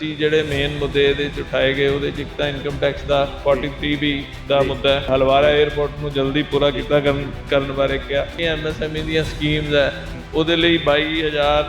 ਅਸੀਂ ਜਿਹੜੇ ਮੇਨ ਮੁੱਦੇ ਇਹਦੇ ਚ ਉਠਾਏ ਗਏ ਉਹਦੇ ਚ ਇੱਕ ਤਾਂ ਇਨਕਮ ਟੈਕਸ ਦਾ 43 ਵੀ ਦਾ ਮੁੱਦਾ ਹੈ। ਹਲਵਾਰਾ 에ਅਰਪੋਰਟ ਨੂੰ ਜਲਦੀ ਪੂਰਾ ਕੀਤਾ ਕਰਨ ਕਰਨ ਬਾਰੇ ਕਿਹਾ। ਇਹ ਐਮਐਸਐਮਈ ਦੀਆਂ ਸਕੀਮਸ ਹੈ। ਉਹਦੇ ਲਈ 22000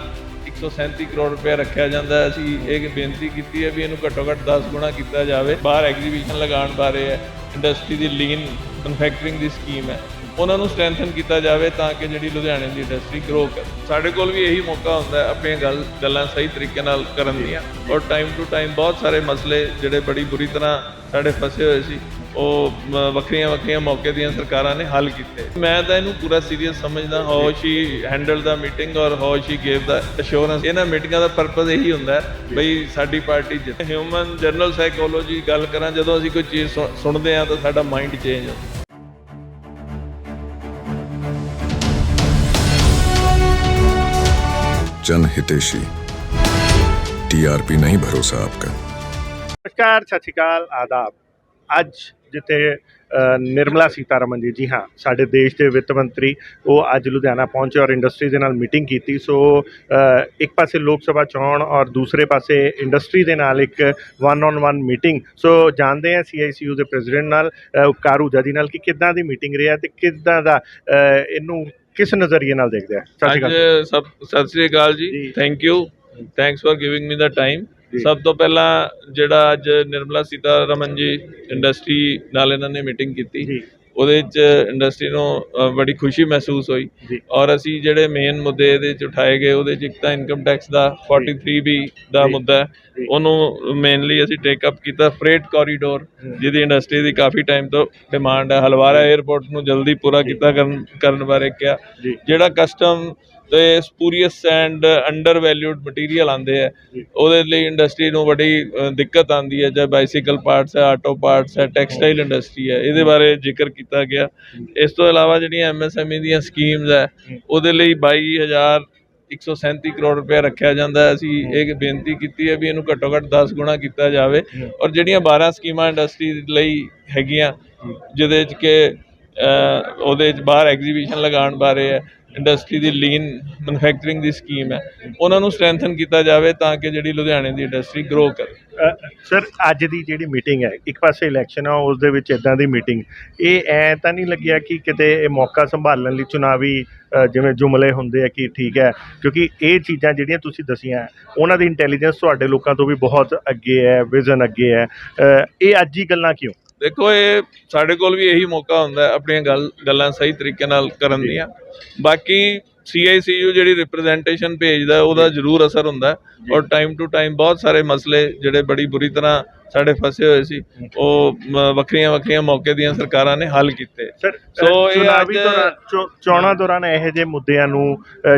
137 ਕਰੋੜ ਰੁਪਏ ਰੱਖਿਆ ਜਾਂਦਾ ਹੈ। ਅਸੀਂ ਇਹ ਬੇਨਤੀ ਕੀਤੀ ਹੈ ਵੀ ਇਹਨੂੰ ਘੱਟੋ ਘੱਟ 10 ਗੁਣਾ ਕੀਤਾ ਜਾਵੇ। ਬਾਹਰ ਐਗਜ਼ੀਬਿਸ਼ਨ ਲਗਾਉਣ ਬਾਰੇ ਹੈ। ਇੰਡਸਟਰੀ ਦੀ ਲੀਨ ਮੈਨੂਫੈਕਚਰਿੰਗ ਦੀ ਸਕੀਮ ਹੈ। ਉਹਨਾਂ ਨੂੰ ਸਟਰੈਂਥਨ ਕੀਤਾ ਜਾਵੇ ਤਾਂ ਕਿ ਜਿਹੜੀ ਲੁਧਿਆਣੇ ਦੀ ਇੰਡਸਟਰੀ ਗਰੋ ਕਰੇ। ਸਾਡੇ ਕੋਲ ਵੀ ਇਹੀ ਮੌਕਾ ਹੁੰਦਾ ਆਪਣੀਆਂ ਗੱਲ, ਗੱਲਾਂ ਸਹੀ ਤਰੀਕੇ ਨਾਲ ਕਰਨ ਦੀਆਂ। ਔਰ ਟਾਈਮ ਟੂ ਟਾਈਮ ਬਹੁਤ ਸਾਰੇ ਮਸਲੇ ਜਿਹੜੇ ਬੜੀ ਬੁਰੀ ਤਰ੍ਹਾਂ ਸਾਡੇ ਫਸੇ ਹੋਏ ਸੀ, ਉਹ ਵੱਖਰੀਆਂ ਵੱਖਰੀਆਂ ਮੌਕੇ ਦੀਆਂ ਸਰਕਾਰਾਂ ਨੇ ਹੱਲ ਕੀਤੇ। ਮੈਂ ਤਾਂ ਇਹਨੂੰ ਪੂਰਾ ਸੀਰੀਅਸ ਸਮਝਦਾ how she handle the meeting ਔਰ how she gave the assurance ਇਹਨਾਂ ਮੀਟਿੰਗਾਂ ਦਾ ਪਰਪਸ ਇਹੀ ਹੁੰਦਾ ਹੈ, ਬਈ ਸਾਡੀ ਪਾਰਟੀ ਜਿੱਤੇ। ਹਿਊਮਨ ਜਨਰਲ ਸਾਈਕੋਲੋਜੀ ਗੱਲ ਕਰਾਂ, ਜਦੋਂ ਅਸੀਂ ਕੋਈ ਚੀਜ਼ ਸੁਣ- ਸੁਣਦੇ ਹਾਂ ਤਾਂ ਸਾਡਾ ਮਾਈਂਡ ਚੇਂਜ ਹੁੰਦਾ। जन हितेशी टीआरपी नहीं भरोसा आपका ਨਮਸਕਾਰ ਸਤਿ ਸ਼੍ਰੀ ਅਕਾਲ ਆਦਾਬ ਅੱਜ ਜਿੱਥੇ ਅ, ਨਿਰਮਲਾ ਸੀਤਾਰਮਨ ਜੀ ਜੀ ਹਾਂ ਸਾਡੇ ਦੇਸ਼ ਦੇ ਵਿੱਤ ਮੰਤਰੀ ਉਹ ਅੱਜ ਲੁਧਿਆਣਾ ਪਹੁੰਚੇ ਔਰ ਇੰਡਸਟਰੀ ਦੇ ਨਾਲ ਮੀਟਿੰਗ ਕੀਤੀ ਸੋ ਅ, ਇੱਕ ਪਾਸੇ ਲੋਕ ਸਭਾ ਚੋਣ ਔਰ ਦੂਸਰੇ ਪਾਸੇ ਇੰਡਸਟਰੀ ਦੇ ਨਾਲ ਇੱਕ one on one meeting so ਜਾਣਦੇ ਹਾਂ ਸੀਆਈਸੀਯੂ ਦੇ ਪ੍ਰੈਜ਼ੀਡੈਂਟ ਨਾਲ ਅ, ਉਪਕਾਰ ਊਜਾ ਜੀ ਨਾਲ ਕਿ ਕਿੱਦਾਂ ਦੀ ਮੀਟਿੰਗ ਰਹੀ ਹੈ ਤੇ ਕਿੱਦਾਂ ਦਾ ਅ, ਇਹਨੂੰ ਕਿਸ ਨਜ਼ਰੀਏ ਨਾਲ ਦੇਖਦੇ ਆ? ਸਤਿ ਸ਼੍ਰੀ ਅੱਜ ਅਕਾਲ ਸਭ ਸਤਿ ਸ੍ਰੀ ਅਕਾਲ ਜੀ। ਜੀ। Thank you thanks for giving me the time ਜੀ। ਸਭ ਤੋਂ ਪਹਿਲਾਂ ਜਿਹੜਾ ਅੱਜ ਨਿਰਮਲਾ ਸੀਤਾਰਮਨ ਜੀ ਇੰਡਸਟਰੀ ਨਾਲ ਇਹਨਾਂ ਨੇ ਮੀਟਿੰਗ ਕੀਤੀ। ਜੀ। ਉਹਦੇ ਚ ਇੰਡਸਟਰੀ ਨੂੰ ਬੜੀ ਖੁਸ਼ੀ ਮਹਿਸੂਸ ਹੋਈ। ਔਰ ਅਸੀਂ ਜਿਹੜੇ ਮੇਨ ਮੁੱਦੇ ਇਹਦੇ ਚ ਉਠਾਏ ਗਏ ਉਹਦੇ ਚ ਇੱਕ ਤਾਂ ਇਨਕਮ ਟੈਕਸ ਦਾ 43 ਵੀ ਦਾ। ਮੁੱਦਾ। ਉਹਨੂੰ ਮੇਨਲੀ ਅਸੀਂ ਟੇਕ ਅਪ ਕੀਤਾ ਫਰੇਟ ਕੋਰੀਡੋਰ। ਜਿਹਦੀ ਇੰਡਸਟਰੀ ਦੀ ਕਾਫੀ ਟਾਈਮ ਤੋਂ ਡਿਮਾਂਡ ਹੈ। ਹਲਵਾਰਾ 에ਅਰਪੋਰਟ ਨੂੰ ਜਲਦੀ ਪੂਰਾ ਕੀਤਾ ਕਰਨ ਬਾਰੇ ਕਿਹਾ। ਜਿਹੜਾ ਕਸਟਮ ਤੇ spurious and under valued material ਆਉਂਦੇ ਆ। ਜੀ। ਉਹਦੇ ਲਈ ਇੰਡਸਟਰੀ ਨੂੰ ਬੜੀ ਦਿੱਕਤ ਆਉਂਦੀ ਹੈ ਚਾਹੇ ਬਾਈਸਾਈਕਲ ਪਾਰਟਸ ਹੈ ਆਟੋ ਪਾਰਟਸ ਹੈ ਟੈਕਸਟਾਈਲ ਇੰਡਸਟਰੀ ਹੈ ਇਹਦੇ ਬਾਰੇ ਜ਼ਿਕਰ ਕੀਤਾ ਗਿਆ। ਇਸ ਤੋਂ ਇਲਾਵਾ ਜਿਹੜੀਆਂ ਐਮਐਸਐਮਈ ਦੀਆਂ ਸਕੀਮਸ ਹੈ ਉਹਦੇ ਲਈ 22000 137 ਕਰੋੜ ਰੁਪਏ ਰੱਖਿਆ ਜਾਂਦਾ। ਹੈ ਅਸੀਂ ਇਹ ਬੇਨਤੀ ਕੀਤੀ ਹੈ ਵੀ ਇਹਨੂੰ ਘੱਟੋ ਘੱਟ 10 ਗੁਣਾ ਕੀਤਾ ਜਾਵੇ। ਔਰ ਜਿਹੜੀਆਂ 12 ਸਕੀਮਾਂ ਇੰਡਸਟਰੀ ਲਈ ਹੈਗੀਆਂ ਜਿਹਦੇ ਚ ਕਿ ਉਹਦੇ ਚ ਬਾਹਰ ਐਗਜ਼ੀਬਿਸ਼ਨ ਲਗਾਉਣ ਬਾਰੇ ਹੈ ਇੰਡਸਟਰੀ ਦੀ ਲੀਨ ਮੈਨੂਫੈਕਚਰਿੰਗ ਦੀ ਸਕੀਮ ਹੈ, ਉਹਨਾਂ ਨੂੰ ਸਟਰੈਂਥਨ ਕੀਤਾ ਜਾਵੇ ਤਾਂ ਕਿ ਜਿਹੜੀ ਲੁਧਿਆਣੇ ਦੀ ਇੰਡਸਟਰੀ ਗਰੋ ਕਰੇ। ਸਰ, ਅੱਜ ਦੀ ਜਿਹੜੀ ਮੀਟਿੰਗ ਹੈ, ਇੱਕ ਪਾਸੇ ਇਲੈਕਸ਼ਨ ਆ, ਉਸ ਦੇ ਵਿੱਚ ਇਦਾਂ ਦੀ ਮੀਟਿੰਗ ਇਹ ਐ ਤਾਂ ਨਹੀਂ ਲੱਗਿਆ ਕਿ ਕਿਤੇ ਇਹ ਮੌਕਾ ਸੰਭਾਲਣ ਲਈ ਚੁਣਾਵੀ ਜਿਵੇਂ ਜੁਮਲੇ ਹੁੰਦੇ ਆ ਕਿ ਠੀਕ ਹੈ, ਕਿਉਂਕਿ ਇਹ ਚੀਜ਼ਾਂ ਜਿਹੜੀਆਂ ਤੁਸੀਂ ਦਸੀਆਂ, ਉਹਨਾਂ ਦੀ ਇੰਟੈਲੀਜੈਂਸ ਤੁਹਾਡੇ ਲੋਕਾਂ ਤੋਂ ਵੀ ਬਹੁਤ ਅੱਗੇ ਹੈ ਵਿਜ਼ਨ ਅੱਗੇ ਹੈ। ਇਹ ਅੱਜ ਹੀ ਗੱਲਾਂ ਕਿਉਂ? ਦੇਖੋ ਇਹ ਸਾਡੇ ਕੋਲ ਵੀ ਇਹੀ ਮੌਕਾ ਹੁੰਦਾ ਹੈ ਆਪਣੀਆਂ ਗੱਲ ਗੱਲਾਂ ਸਹੀ ਤਰੀਕੇ ਨਾਲ ਕਰਨ ਦੀਆਂ। ਬਾਕੀ ਸੀਆਈਸੀਯੂ ਜਿਹੜੀ ਰਿਪਰੈਜ਼ੈਂਟੇਸ਼ਨ ਭੇਜਦਾ ਉਹਦਾ ਜ਼ਰੂਰ ਅਸਰ ਹੁੰਦਾ ਔਰ ਟਾਈਮ ਟੂ ਟਾਈਮ ਬਹੁਤ ਸਾਰੇ ਮਸਲੇ ਜਿਹੜੇ ਬੜੀ ਬੁਰੀ ਤਰ੍ਹਾਂ ਸਾਡੇ ਫਸੇ ਹੋਏ ਸੀ ਉਹ ਵੱਖਰੀਆਂ ਵੱਖਰੀਆਂ ਮੌਕੇ ਦੀਆਂ ਸਰਕਾਰਾਂ ਨੇ ਹੱਲ ਕੀਤੇ ਸੋ ਇਹ ਚੁਣਾਵੀ ਚੋਣਾਂ ਦੌਰਾਨ ਇਹੋ ਜਿਹੇ ਮੁੱਦਿਆਂ ਨੂੰ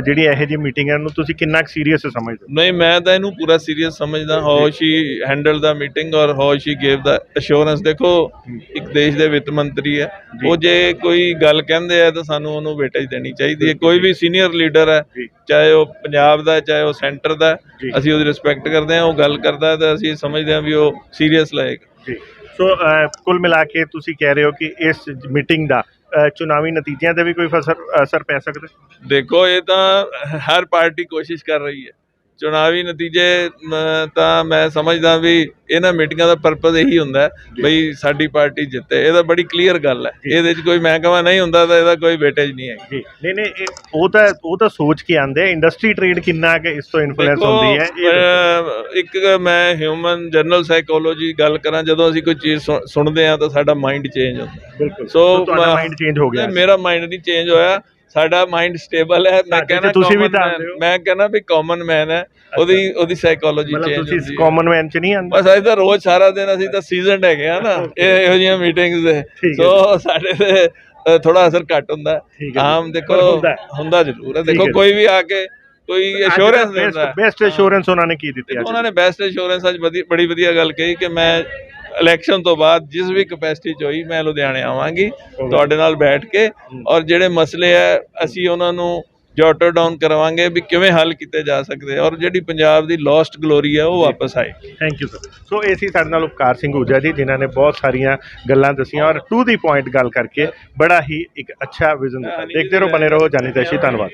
ਜਿਹੜੀ ਇਹੋ ਜਿਹੀ ਮੀਟਿੰਗਾਂ ਨੂੰ ਤੁਸੀਂ ਕਿੰਨਾ ਸੀਰੀਅਸ ਸਮਝਦੇ ਹੋ ਨਹੀਂ ਮੈਂ ਤਾਂ ਇਹਨੂੰ ਪੂਰਾ ਸੀਰੀਅਸ ਸਮਝਦਾ how she handle the meeting ਔਰ how she gave the assurance ਦੇਖੋ ਇੱਕ ਦੇਸ਼ ਦੇ ਵਿੱਤ ਮੰਤਰੀ ਹੈ। ਉਹ ਜੇ ਕੋਈ ਗੱਲ ਕਹਿੰਦੇ ਆ ਤਾਂ ਸਾਨੂੰ ਉਹਨੂੰ ਵੇਟੇਜ ਦੇਣੀ ਚਾਹੀਦੀ ਹੈ ਕੋਈ ਵੀ ਸੀਨੀਅਰ ਲੀਡਰ ਹੈ। ਚਾਹੇ ਉਹ ਪੰਜਾਬ ਦਾ ਚਾਹੇ ਉਹ ਸੈਂਟਰ ਦਾ। ਅਸੀਂ ਉਹਦੀ ਰਿਸਪੈਕਟ ਕਰਦੇ ਹਾਂ ਉਹ ਗੱਲ ਕਰਦਾ ਤਾਂ ਅਸੀਂ ਸਮਝਦੇ ਹਾਂ ਵੀ ਉਹ ਸੀਰੀਅਸ ਲਏਗਾ ਜੀ। ਸੋ ਕੁੱਲ ਮਿਲਾ ਕੇ ਤੁਸੀਂ ਕਹਿ ਰਹੇ ਹੋ ਕਿ ਇਸ ਮੀਟਿੰਗ ਦਾ ਚੁਣਾਵੀ ਨਤੀਜਿਆਂ ਤੇ ਵੀ ਕੋਈ ਫਸਰ ਅਸਰ ਪੈ ਸਕਦਾ? ਦੇਖੋ ਇਹ ਤਾਂ ਹਰ ਪਾਰਟੀ ਕੋਸ਼ਿਸ਼ ਕਰ ਰਹੀ ਹੈ। ਚੁਣਾਵੀ ਨਤੀਜੇ ਤਾਂ ਮੈਂ ਸਮਝਦਾ ਵੀ ਇਹਨਾਂ ਮੀਟਿੰਗਾਂ ਦਾ ਪਰਪਸ ਇਹੀ ਹੁੰਦਾ ਬਈ ਸਾਡੀ ਪਾਰਟੀ ਜਿੱਤੇ। ਇਹ ਤਾਂ ਬੜੀ ਕਲੀਅਰ ਗੱਲ ਹੈ। ਇਹਦੇ 'ਚ ਕੋਈ ਮੈਂ ਕਹਾਂ ਨਹੀਂ ਹੁੰਦਾ ਤਾਂ ਇਹਦਾ ਕੋਈ ਵੇਟੇਜ ਨਹੀਂ ਹੈ ਜੀ। ਨਹੀਂ ਨਹੀਂ ਉਹ ਤਾਂ ਉਹ ਤਾਂ ਸੋਚ ਕੇ ਆਂਦੇ ਇੰਡਸਟਰੀ ਟ੍ਰੇਡ ਕਿੰਨਾ ਕਿ ਇਸ ਤੋਂ ਇਨਫਲੂਐਂਸ ਹੁੰਦੀ ਹੈ? ਇੱਕ ਮੈਂ ਹਿਊਮਨ ਜਨਰਲ ਸਾਈਕੋਲੋਜੀ ਗੱਲ ਕਰਾਂ ਜਦੋਂ ਅਸੀਂ ਕੋਈ ਚੀਜ਼ ਸੁਣ- ਸੁਣਦੇ ਹਾਂ ਤਾਂ ਸਾਡਾ ਮਾਈਂਡ ਚੇਂਜ ਹੁੰਦਾ। ਬਿਲਕੁਲ। ਸੋ ਤੁਹਾਡਾ ਮਾਈਂਡ ਚੇਂਜ ਹੋ ਗਿਆ। ਮੇਰਾ ਮਾਈਂਡ ਨਹੀਂ ਚੇਂਜ ਹੋਇਆ। ਸਾਡਾ ਮਾਈਂਡ ਸਟੇਬਲ ਹੈ। ਮੈਂ ਕਹਿੰਦਾ ਤੁਸੀਂ ਵੀ ਹੋ। ਮੈਂ ਕਹਿੰਦਾ ਵੀ ਕਾਮਨ ਮੈਨ ਹੈ। ਉਹਦੀ ਉਹਦੀ ਸਾਈਕੋਲੋਜੀ ਮਤਲਬ ਚੇਂਜ ਤੁਸੀਂ ਹੁੰਦੀ ਹੈ। ਕਾਮਨ ਮੈਨ ਚ ਨਹੀਂ ਆਂਦੇ ਬਸ ਅਸੀਂ ਤਾਂ ਰੋਜ਼ ਸਾਰਾ ਦਿਨ ਅਸੀਂ ਤਾਂ ਸੀਜ਼ਨਡ ਹੈਗੇ ਆ ਨਾ। ਇਹ ਇਹੋ ਜਿਹੀਆਂ ਮੀਟਿੰਗਸ ਦੇ। ਸੋ ਸਾਡੇ ਤੇ ਥੋੜਾ ਅਸਰ ਘੱਟ ਹੁੰਦਾ। ਆਮ। ਦੇਖੋ ਹੁੰਦਾ ਜ਼ਰੂਰ ਹੈ। ਦੇਖੋ। ਕੋਈ ਵੀ ਆ ਕੇ ਕੋਈ ਅਸ਼ੋਰੈਂਸ ਦਿੰਦਾ। ਬੈਸਟ ਅਸ਼ੋਰੈਂਸ ਉਹਨਾਂ ਨੇ ਕੀ ਦਿੱਤੀ ਅੱਜ? ਉਹਨਾਂ ਨੇ ਬੈਸਟ ਅਸ਼ੋਰੈਂਸ ਅੱਜ ਬੜੀ ਵਧੀਆ ਗੱਲ ਕਹੀ ਕਿ ਮੈਂ ਇਲੈਕਸ਼ਨ ਤੋਂ ਬਾਅਦ ਜਿਸ ਵੀ ਕਪੈਸਿਟੀ ਚ ਹੋਈ ਮੈਂ ਲੁਧਿਆਣੇ ਆਵਾਂਗੀ ਤੁਹਾਡੇ ਨਾਲ ਬੈਠ ਕੇ ਔਰ ਜਿਹੜੇ ਮਸਲੇ ਹੈ ਅਸੀਂ ਉਹਨਾਂ ਨੂੰ ਜੋਟਰ ਡਾਊਨ ਕਰਵਾਵਾਂਗੇ ਵੀ ਕਿਵੇਂ ਹੱਲ ਕੀਤੇ ਜਾ ਸਕਦੇ ਆ ਔਰ ਜਿਹੜੀ ਪੰਜਾਬ ਦੀ ਲੋਸਟ ਗਲੋਰੀ ਹੈ ਉਹ ਵਾਪਸ ਆਏ ਥੈਂਕ ਯੂ ਸਰ ਸੋ ਇਹ ਸੀ ਸਾਡੇ ਨਾਲ ਉਪਕਾਰ ਸਿੰਘ ਊਜਾ ਜੀ ਜਿਨ੍ਹਾਂ ਨੇ ਬਹੁਤ ਸਾਰੀਆਂ ਗੱਲਾਂ ਦਸੀਆਂ ਔਰ ਟੂ ਦੀ ਪੁਆਇੰਟ ਗੱਲ ਕਰਕੇ ਬੜਾ ਹੀ ਇੱਕ ਅੱਛਾ ਵਿਜ਼ਨ ਦਿੱਤਾ। ਦੇਖਦੇ ਰਹੋ ਬਨੇ ਰਹੋ ਜਾਨੀ ਤੈਸ਼ੀ ਧੰਨਵਾਦ।